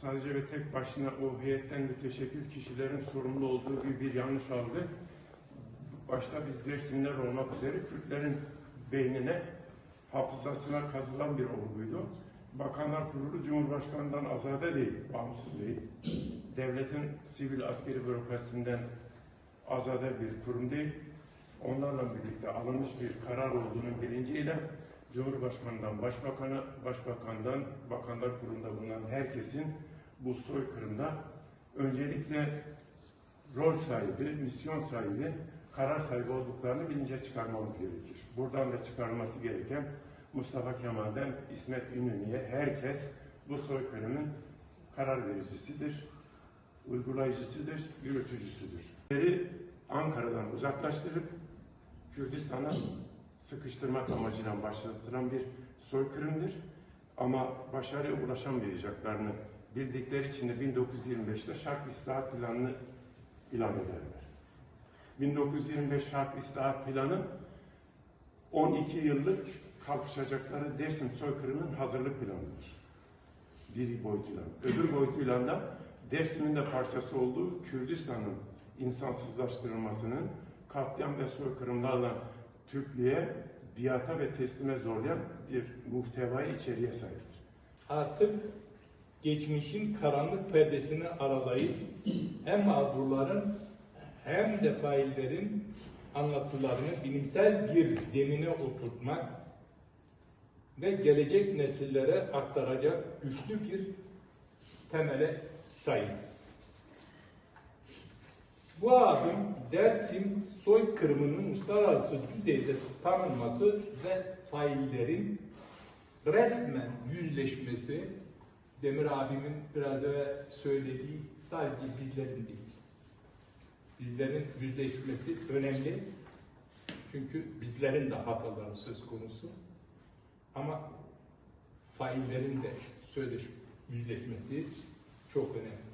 tek başına o heyetten müteşekkil kişilerin sorumlu olduğu bir, bir yanlış algı. Başta biz Dersimler olmak üzere Kürtlerin beynine, hafızasına kazılan bir olguydu. Bakanlar Kurulu Cumhurbaşkanı'ndan azade değil, bağımsız değil. Devletin sivil askeri bürokrasisinden azade bir kurum değil. Onlarla birlikte alınmış bir karar olduğunun bilinciyle Cumhurbaşkanından Başbakan'a, Başbakandan Bakanlar Kurulu'nda bulunan herkesin bu soykırımda öncelikle rol sahibi, misyon sahibi, karar sahibi olduklarını bilince çıkarmamız gerekir. Buradan da çıkarılması gereken Mustafa Kemal'den İsmet İnönü'ye herkes bu soykırımın karar vericisidir, uygulayıcısıdır, yürütücüsüdür. Ankara'dan uzaklaştırıp Kürdistan'a sıkıştırmak amacıyla başlatılan bir soykırımdır. Ama başarıya ulaşamayacaklarını bildikleri için de 1925'te Şark İslahat Planı'nı ilan ederler. 1925 Şark İslahat Planı 12 yıllık kalkışacakları Dersim soykırımının hazırlık planıdır. Bir boyutuyla. Öbür boyutuyla da Dersim'in de parçası olduğu Kürdistan'ın insansızlaştırılmasının katliam ve soykırımlarla Türklüğe, biata ve teslime zorlayan bir muhtevayı içeriye sahiptir. Artık geçmişin karanlık perdesini aralayıp hem mağdurların hem de faillerin anlatılarını bilimsel bir zemine oturtmak ve gelecek nesillere aktaracak güçlü bir temele sahibiz. Bu adım Dersim soykırımının uluslararası düzeyde tanınması ve faillerin resmen yüzleşmesi Demir abimin biraz evvel söylediği sadece bizlerin değil. Bizlerin yüzleşmesi önemli. Çünkü bizlerin de hataları söz konusu. Ama faillerin de söyleş, yüzleşmesi çok önemli.